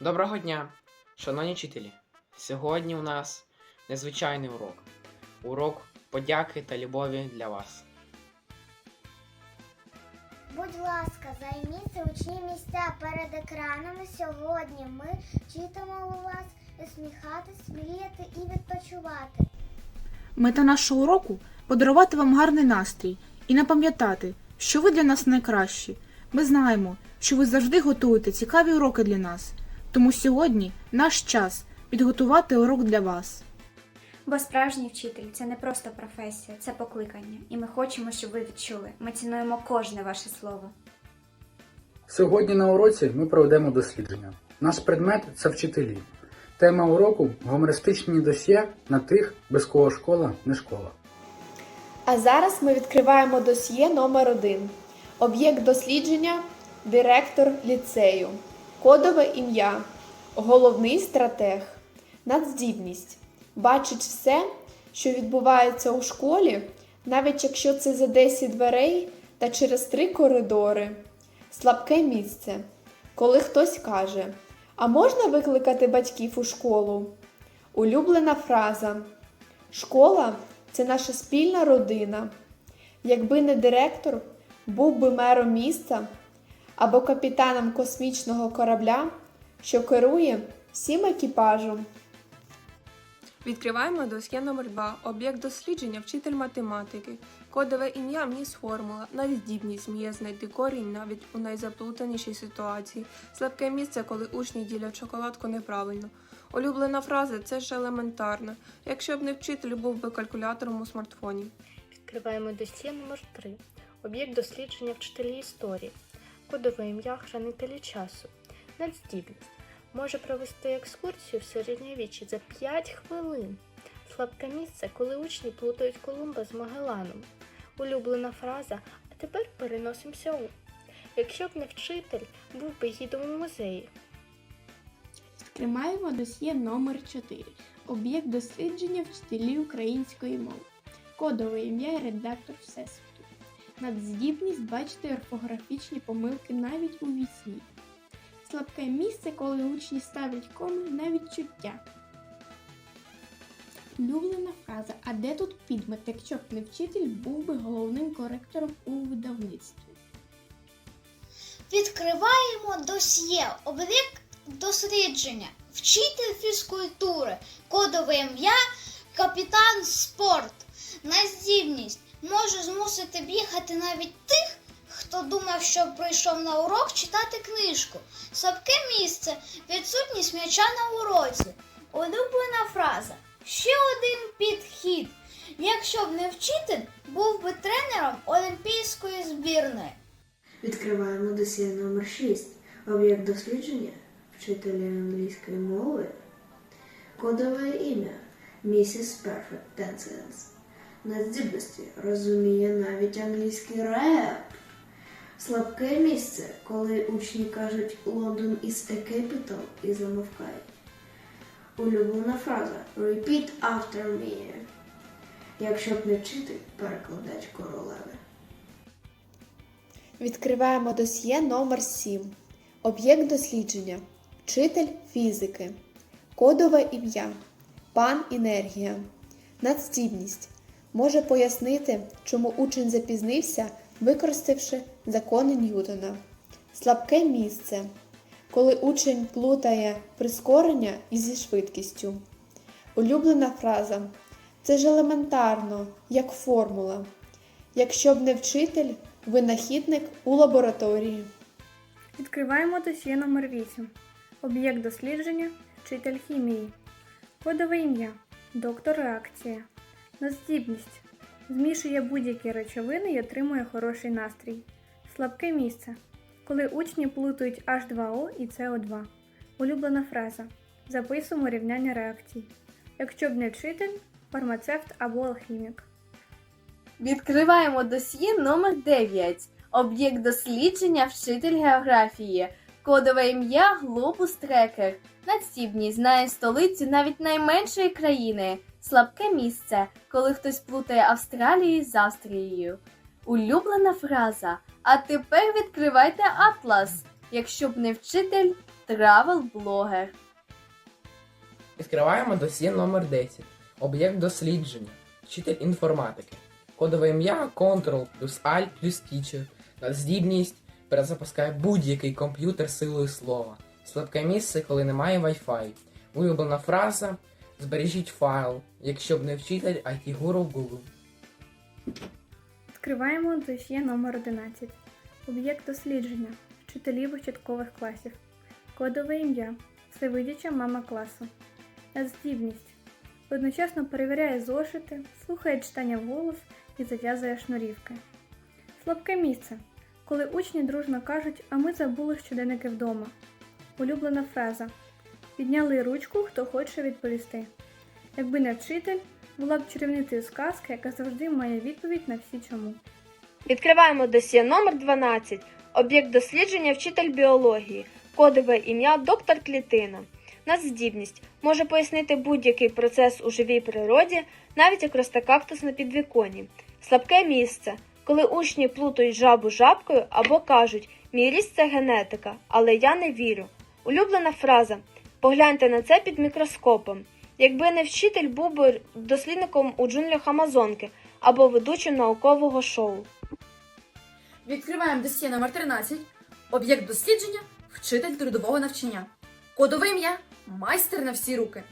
Доброго дня, шановні вчителі. Сьогодні у нас незвичайний урок. Урок подяки та любові для вас. Будь ласка, займіть зручні місця перед екранами. Сьогодні ми вчитимо у вас усміхатись, мріяти і відпочивати. Мета нашого уроку подарувати вам гарний настрій і не пам'ятати, що ви для нас найкращі. Ми знаємо, що ви завжди готуєте цікаві уроки для нас. Тому сьогодні наш час підготувати урок для вас. Бо справжній вчитель це не просто професія, це покликання. І ми хочемо, щоб ви відчули. Ми цінуємо кожне ваше слово. Сьогодні на уроці ми проведемо дослідження. Наш предмет це вчителі. Тема уроку гумористичні досьє на тих, без кого школа не школа. А зараз ми відкриваємо досьє номер 1 Об'єкт дослідження директор ліцею. Кодове ім'я. Головний стратег. Надздібність. Бачить все, що відбувається у школі, навіть якщо це за 10 дверей та через три коридори. Слабке місце. Коли хтось каже: А можна викликати батьків у школу? Улюблена фраза. Школа це наша спільна родина. Якби не директор, був би мером міста або капітаном космічного корабля, що керує всім екіпажем. Відкриваємо досьє номер 2 Об'єкт дослідження вчитель математики. Кодове ім'я міс формула. Надздібність вміє знайти корінь навіть у найзаплутанішій ситуації. Слабке місце, коли учні ділять шоколадку неправильно. Улюблена фраза це ж елементарно. Якщо б не вчитель, був би калькулятором у смартфоні. Відкриваємо досьє номер 3 Об'єкт дослідження вчителі історії. Кодове ім'я хранителі часу. Надздібність. Може провести екскурсію в середньовіччі за 5 хвилин. Слабке місце, коли учні плутають Колумба з Магеланом. Улюблена фраза А тепер переносимося у. Якщо б не вчитель, був би гідом у музеї. Відкриваємо досьє номер 4 Об'єкт дослідження вчителі української мови. Кодове ім'я і редактор Всесвіту. Надздібність бачити орфографічні помилки навіть у вісні. Слабке місце, коли учні ставлять коми на відчуття. Улюблена фраза А де тут підмет, якщо б не вчитель був би головним коректором у видавництві. Відкриваємо досьє. Об'єкт дослідження. Вчитель фізкультури. Кодове ім'я капітан спорт. Надздібність може змусити бігати навіть тих, хто думав, що прийшов на урок читати книжку. Слабке місце, відсутність м'яча на уроці. Улюблена фраза. Ще один підхід. Якщо б не вчитель, був би тренером олімпійської збірної. Відкриваємо досьє номер 6 Об'єкт дослідження вчителі англійської мови. Кодове ім'я Місіс Perfect Tenses. Надздібності розуміє навіть англійський реп. Слабке місце, коли учні кажуть Лондон is a capital і замовкають. Улюблена фраза Repeat after me. Якщо б не вчитель, перекладач королеви. Відкриваємо досьє номер 7 Об'єкт дослідження. Вчитель фізики. Кодове ім'я. Пан Енергія. Надздібність. Може пояснити, чому учень запізнився, використавши закони Ньютона. Слабке місце. Коли учень плутає прискорення зі швидкістю. Улюблена фраза. Це ж елементарно, як формула. Якщо б не вчитель, винахідник у лабораторії. Відкриваємо досьє номер 8 Об'єкт дослідження вчитель хімії. Кодове ім'я доктор реакція. Надздібність. Змішує будь-які речовини і отримує хороший настрій. Слабке місце. Коли учні плутають H2O і CO2. Улюблена фраза. Записуємо рівняння реакцій. Якщо б не вчитель, фармацевт або алхімік. Відкриваємо досьє номер 9 Об'єкт дослідження вчитель географії. Кодове ім'я Глобус Трекер. Надстібність знає столицю навіть найменшої країни. Слабке місце, коли хтось плутає Австралію з Австрією. Улюблена фраза. А тепер відкривайте атлас. Якщо б не вчитель, травел-блогер. Відкриваємо досьє номер 10. Об'єкт дослідження. Вчитель інформатики. Кодове ім'я Ctrl плюс Alt плюс Teacher. Здібність перезапускає будь-який комп'ютер силою слова. Слабке місце, коли немає Wi-Fi. Улюблена фраза. Збережіть файл, якщо б не вчитель IT-гуру Google. Відкриваємо досьє номер 11. Об'єкт дослідження. Вчителі початкових класів. Кодове ім'я. Всевидяча мама класу. Здібність. Одночасно перевіряє зошити, слухає читання вголос і зав'язує шнурівки. Слабке місце. Коли учні дружно кажуть, а ми забули щоденники вдома. Улюблена фраза. Підняли ручку, хто хоче відповісти. Якби не вчитель, була б чарівницею сказки, яка завжди має відповідь на всі чому. Відкриваємо досьє номер 12. Об'єкт дослідження вчитель біології. Кодове ім'я доктор Клітина. Надздібність може пояснити будь-який процес у живій природі, навіть як росте кактус на підвіконні. Слабке місце, коли учні плутають жабу жабкою або кажуть Мій ріст це генетика, але я не вірю. Улюблена фраза Погляньте на це під мікроскопом. Якби не вчитель був би дослідником у джунглях Амазонки або ведучим наукового шоу. Відкриваємо досьє номер 13. Об'єкт дослідження вчитель трудового навчання. Кодове ім'я майстер на всі руки.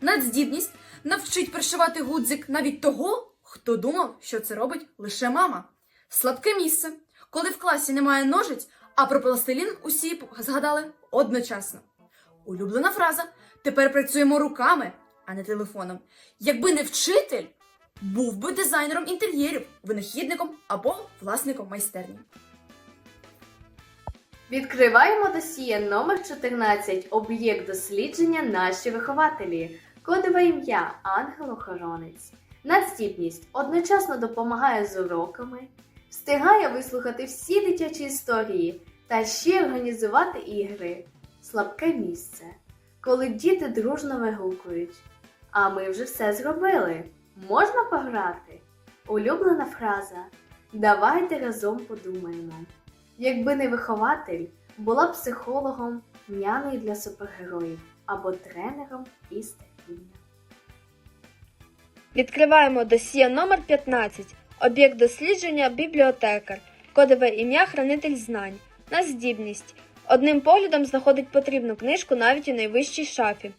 Надздібність навчить пришивати гудзик навіть того, хто думав, що це робить лише мама. Слабке місце, коли в класі немає ножиць, а про пластилін усі згадали одночасно. Улюблена фраза тепер працюємо руками, а не телефоном. Якби не вчитель, був би дизайнером інтер'єрів, винахідником або власником майстерні. Відкриваємо досьє номер 14. Об'єкт дослідження наші вихователі. Кодове ім'я ангел-охоронець. Надздібність одночасно допомагає з уроками, встигає вислухати всі дитячі історії та ще організувати ігри. Слабке місце, коли діти дружно вигукують. А ми вже все зробили. Можна пограти? Улюблена фраза. Давайте разом подумаємо. Якби не вихователь, була психологом, нянею для супергероїв або тренером із терпіння. Відкриваємо досьє номер 15. Об'єкт дослідження бібліотекар. Кодове ім'я хранитель знань. Надздібність. Одним поглядом знаходить потрібну книжку навіть у найвищій шафі.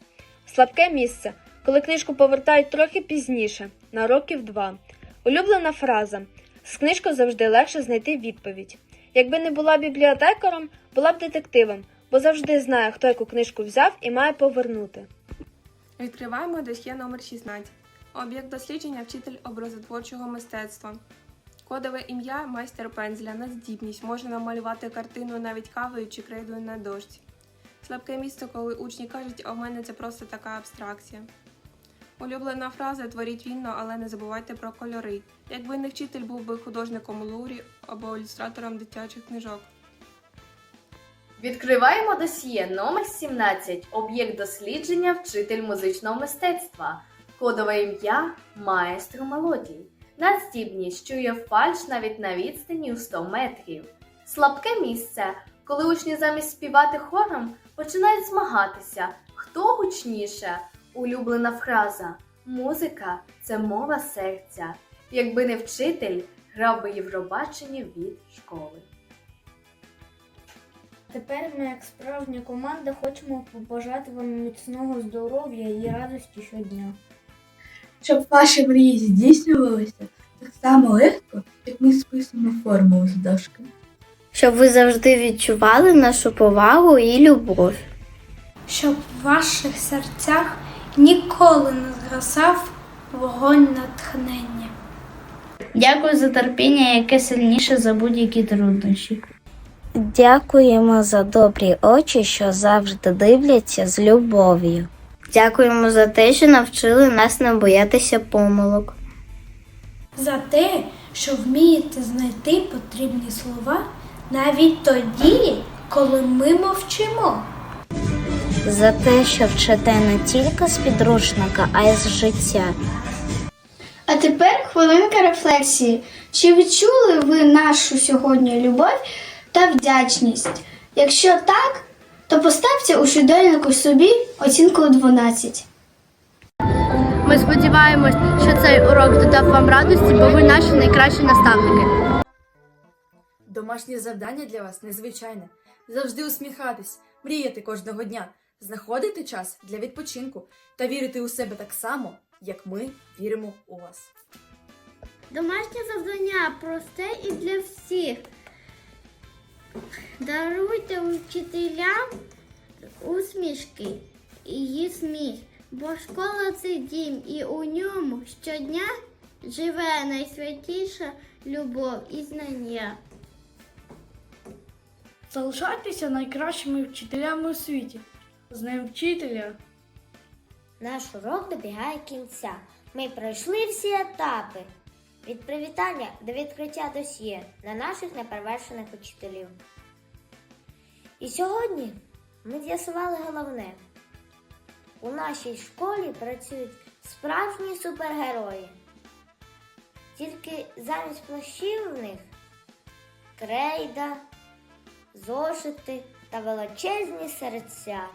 Слабке місце, коли книжку повертають трохи пізніше, на років два. Улюблена фраза. З книжкою завжди легше знайти відповідь. Якби не була бібліотекаром, була б детективом, бо завжди знає, хто яку книжку взяв і має повернути. Відкриваємо досьє номер 16. Об'єкт дослідження вчитель образотворчого мистецтва. Кодове ім'я майстер пензля на здібність може намалювати картину навіть кавою чи крейдою на дошці. Слабке місце, коли учні кажуть, а в мене це просто така абстракція. Улюблена фраза творіть вільно, але не забувайте про кольори. Якби не вчитель був би художником Лурі або ілюстратором дитячих книжок. Відкриваємо досьє номер 17. Об'єкт дослідження вчитель музичного мистецтва. Кодове ім'я маестро мелодій. Надздібність чує фальш навіть на відстані у 100 метрів. Слабке місце, коли учні замість співати хором починають змагатися, хто гучніше. Улюблена фраза Музика це мова серця. Якби не вчитель, грав би Євробачення від школи. Тепер ми, як справжня команда, хочемо побажати вам міцного здоров'я і радості щодня. Щоб ваші мрії здійснювалися так само легко, як ми списуємо формулу з дошки. Щоб ви завжди відчували нашу повагу і любов. Щоб в ваших серцях ніколи не згасав вогонь натхнення. Дякую за терпіння, яке сильніше за будь-які труднощі. Дякуємо за добрі очі, що завжди дивляться з любов'ю. Дякуємо за те, що навчили нас не боятися помилок. За те, що вмієте знайти потрібні слова навіть тоді, коли ми мовчимо. За те, що вчите не тільки з підручника, а й з життя. А тепер хвилинка рефлексії. Чи відчули ви нашу сьогодні любов та вдячність? Якщо так, то поставте у щоденнику собі оцінку 12. Ми сподіваємось, що цей урок додав вам радості, бо ви наші найкращі наставники. Домашнє завдання для вас незвичайне. Завжди усміхатись, мріяти кожного дня, знаходити час для відпочинку та вірити у себе так само, як ми віримо у вас. Домашнє завдання просте і для всіх. Даруйте учителям усмішки і її сміх, бо школа це дім, і у ньому щодня живе найсвятіша любов і знання. Залишайтеся найкращими вчителями у світі. З ним вчителя. Наш урок добігає кінця. Ми пройшли всі етапи. Від привітання до відкриття досьє на наших неперевершених учителів. І сьогодні ми з'ясували головне. У нашій школі працюють справжні супергерої. Тільки замість плащів в них крейда, зошити та величезні серця.